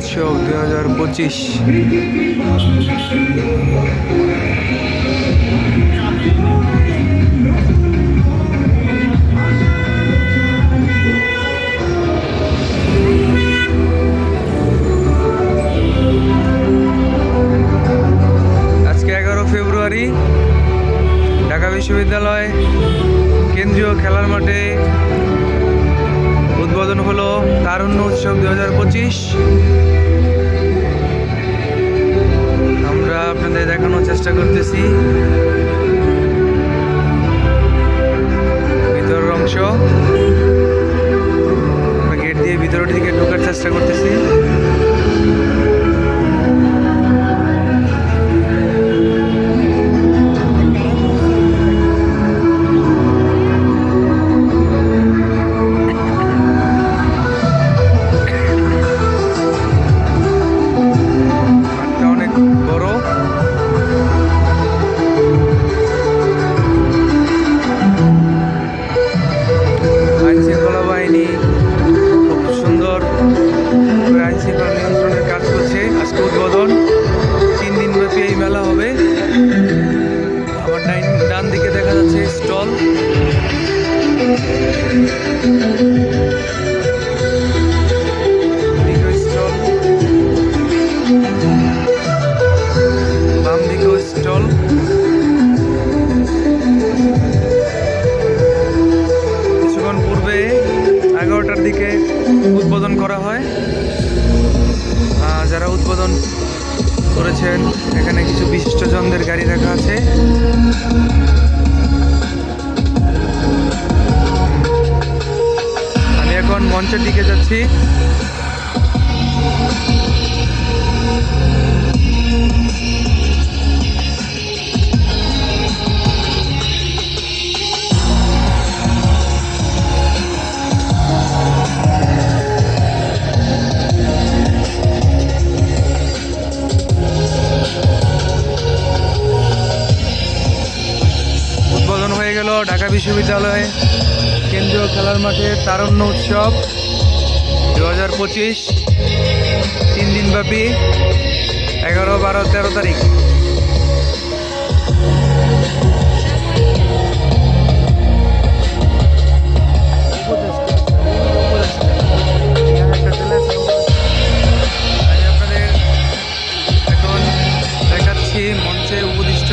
উৎসব দু হাজার পঁচিশ। আজকে এগারো ফেব্রুয়ারি, ঢাকা বিশ্ববিদ্যালয় কেন্দ্রীয় খেলার মাঠে উদ্বোধন হলো তারুণ্য উৎসব দু হাজার পঁচিশ। আমরা আপনাদের দেখানোর চেষ্টা করতেছি। ভিতরের অংশ। গেট দিয়ে ভিতরের দিকে ঢোকার চেষ্টা করতেছি। স্টল বাম স্টল কিছুক্ষণ পূর্বে এগারোটার দিকে উদ্বোধন করা হয়। যারা উদ্বোধন করেছেন, এখানে কিছু বিশিষ্টজনদের গাড়ি রাখা আছে। মঞ্চের দিকে যাচ্ছি। বিশ্ববিদ্যালয়ে কেন্দ্রীয় খেলার মাঠে তারণ্য উৎসব দু হাজার পঁচিশ, তিন দিনব্যাপী, এগারো, বারো, তেরো তারিখ। মঞ্চে উপদিষ্ট।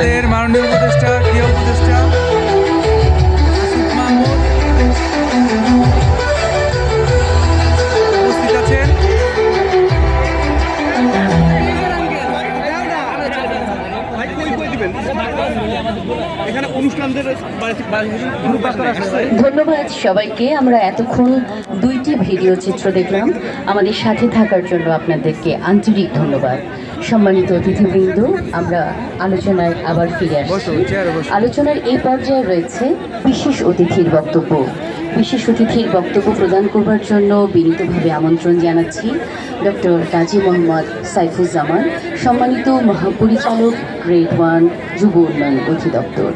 আমাদের মাননীয় উপদেষ্টা ক্রিয়া উপদেষ্টা ধন্যবাদ সবাইকে, আমরা এতক্ষণ দুইটি ভিডিও চিত্র দেখলাম। আমাদের সাথে থাকার জন্য আপনাদেরকে আন্তরিক ধন্যবাদ। সম্মানিত অতিথিবৃন্দ, আমরা আলোচনায় আবার ফিরে আসছি। আলোচনার এই পর্যায়ে রয়েছে বিশেষ অতিথির বক্তব্য। বিশেষ অতিথির বক্তব্য প্রদান করবার জন্য বিনীতভাবে আমন্ত্রণ জানাচ্ছি ডক্টর কাজী মোহাম্মদ সাইফুজ্জামান, সম্মানিত মহাপরিচালক গ্রেড ওয়ান যুব উন্নয়ন অধিদপ্তর।